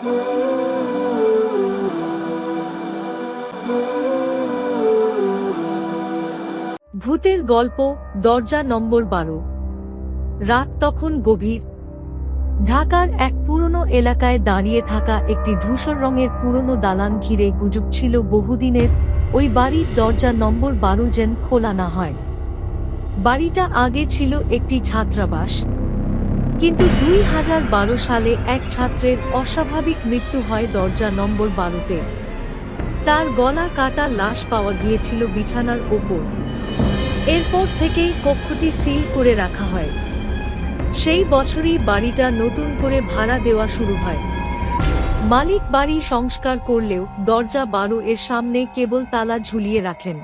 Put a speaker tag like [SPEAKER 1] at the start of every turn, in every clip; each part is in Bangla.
[SPEAKER 1] ভূতের গল্প, দরজা নম্বর বারো। রাত তখন গভীর। ঢাকার এক পুরনো এলাকায় দাঁড়িয়ে থাকা একটি ধূসর রঙের পুরনো দালান ঘিরে গুজব ছিল বহুদিনের, ওই বাড়ির দরজা নম্বর বারো যেন খোলা না হয়। বাড়িটা আগে ছিল একটি ছাত্রাবাস। কিন্তু দুই হাজার বারো সালে এক ছাত্রের অস্বাভাবিক মৃত্যু হয় দরজা নম্বর বারোতে। তার গলা কাটা লাশ পাওয়া গিয়েছিল বিছানার ওপর। এরপর থেকেই কক্ষটি সিল করে রাখা হয়। সেই বছরই বাড়িটা নতুন করে ভাড়া দেওয়া শুরু হয়। মালিক বাড়ি সংস্কার করলেও দরজা বারো এর সামনে কেবল তালা ঝুলিয়ে রাখেন।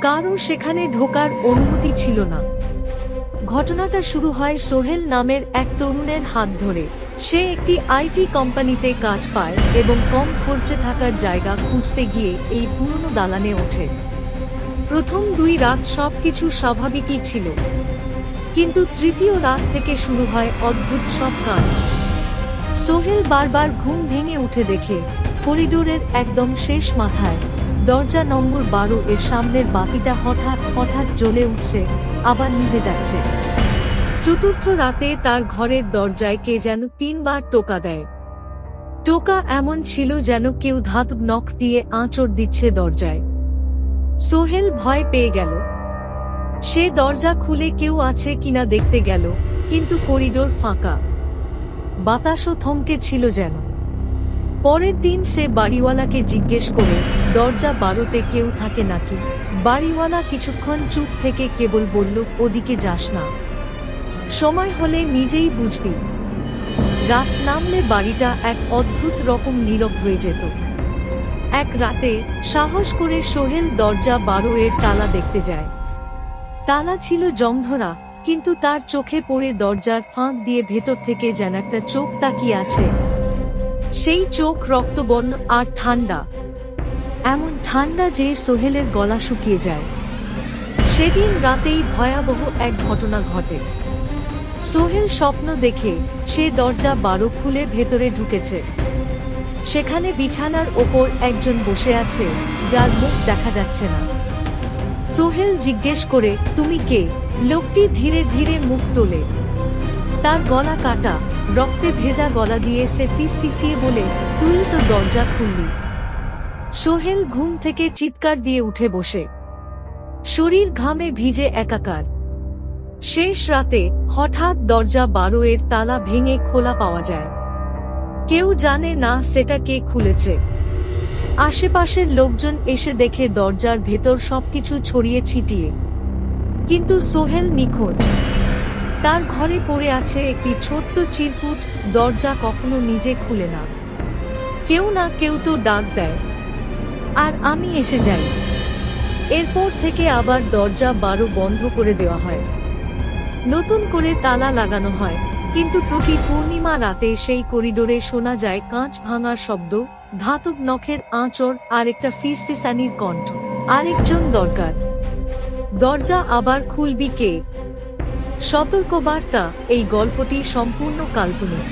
[SPEAKER 1] কারও সেখানে ঢোকার অনুমতি ছিল না। ঘটনাটা শুরু হয় সোহেল নামের এক তরুণের হাত ধরে। সে একটি আইটি কোম্পানিতে কাজ পায় এবং কম খরচে থাকার জায়গা খুঁজতে গিয়ে এই পুরনো দালানে ওঠে। প্রথম দুই রাত সবকিছু স্বাভাবিকই ছিল। কিন্তু তৃতীয় রাত থেকে শুরু হয় অদ্ভুত সব কাজ। সোহেল বারবার ঘুম ভেঙে উঠে দেখে করিডোরের একদম শেষ মাথায় দরজা নম্বর বারো এর সামনের বাতিটা হঠাৎ হঠাৎ জ্বলে উঠছে। আবার নিভে যাচ্ছে। চতুর্থ রাতে তার ঘরের দরজায় কে যেন তিনবার টোকা দেয়। টোকা এমন ছিল যেন কেউ ধাতব নখ দিয়ে আঁচড় দিচ্ছে দরজায়। সোহেল ভয় পেয়ে গেল। সে দরজা খুলে কেউ আছে কিনা দেখতে গেল, কিন্তু করিডোর ফাঁকা। বাতাসও থমকে ছিল যেন। পরের দিন সে বাড়িওয়ালাকে জিজ্ঞেস করে, দরজা বারোতে কেউ থাকে নাকি? বাড়িওয়ালা কিছুক্ষণ চুপ থেকে কেবল বলল, ওদিকে যাস না। সময় হলে নিজেই বুঝবি। রাত নামলে বাড়িটা এক অদ্ভুত রকম নীরব হয়ে যেত। এক রাতে সাহস করে সোহেল দরজা বারো এর তালা দেখতে যায়। তালা ছিল জংধরা, কিন্তু তার চোখে পড়ে দরজার ফাঁক দিয়ে ভেতর থেকে যেন একটা চোখ তাকিয়ে আছে। সেই চোখ রক্তবর্ণ আর ঠান্ডা। এমন ঠান্ডা যে সোহেলের গলা শুকিয়ে যায়। সেদিন রাতেই ভয়াবহ এক ঘটনা ঘটে। সোহেল স্বপ্ন দেখে সে দরজা বারো খুলে ভেতরে ঢুকেছে। সেখানে বিছানার ওপর একজন বসে আছে, যার মুখ দেখা যাচ্ছে না। সোহেল জিজ্ঞেস করে, তুমি কে? লোকটি ধীরে ধীরে মুখ তোলে। তার গলা কাটা, রক্তে ভেজা গলা দিয়ে সে ফিস ফিসিয়ে বলে, তুই তো দরজা খুললি। সোহেল ঘুম থেকে চিৎকার দিয়ে উঠে বসে। শরীর ঘামে ভিজে একাকার। শেষ রাতে হঠাৎ দরজা বারো এর তালা ভেঙে খোলা পাওয়া যায়। কেউ জানে না সেটা কে খুলেছে। আশেপাশের লোকজন এসে দেখে দরজার ভেতর সবকিছু ছড়িয়ে ছিটিয়ে। কিন্তু সোহেল নিখোঁজ। তার ঘরে পড়ে আছে একটি ছোট্ট চিরকুট, দরজা কখনো নিজে খুলে না। কেউ না কেউ তো ডাক দেয়। আর আমি এসে যাই। এরপর থেকে আবার দরজা বারো বন্ধ করে দেওয়া হয়। নতুন করে তালা লাগানো হয়, কিন্তু প্রতি পূর্ণিমা রাতে সেই করিডোরে শোনা যায় কাঁচ ভাঙার শব্দ, ধাতব নখের আঁচড় আর একটা ফিসফিসানির কণ্ঠ, আরেকজন দরকার। দরজা আবার খুলবি কে? সতর্কবার্তা, এই গল্পটি সম্পূর্ণ কাল্পনিক।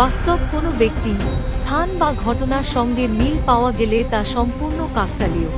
[SPEAKER 1] বাস্তব কোনো ব্যক্তি স্থান বা ঘটনার সঙ্গে মিল পাওয়া গেলে তা সম্পূর্ণ কাকতালীয়।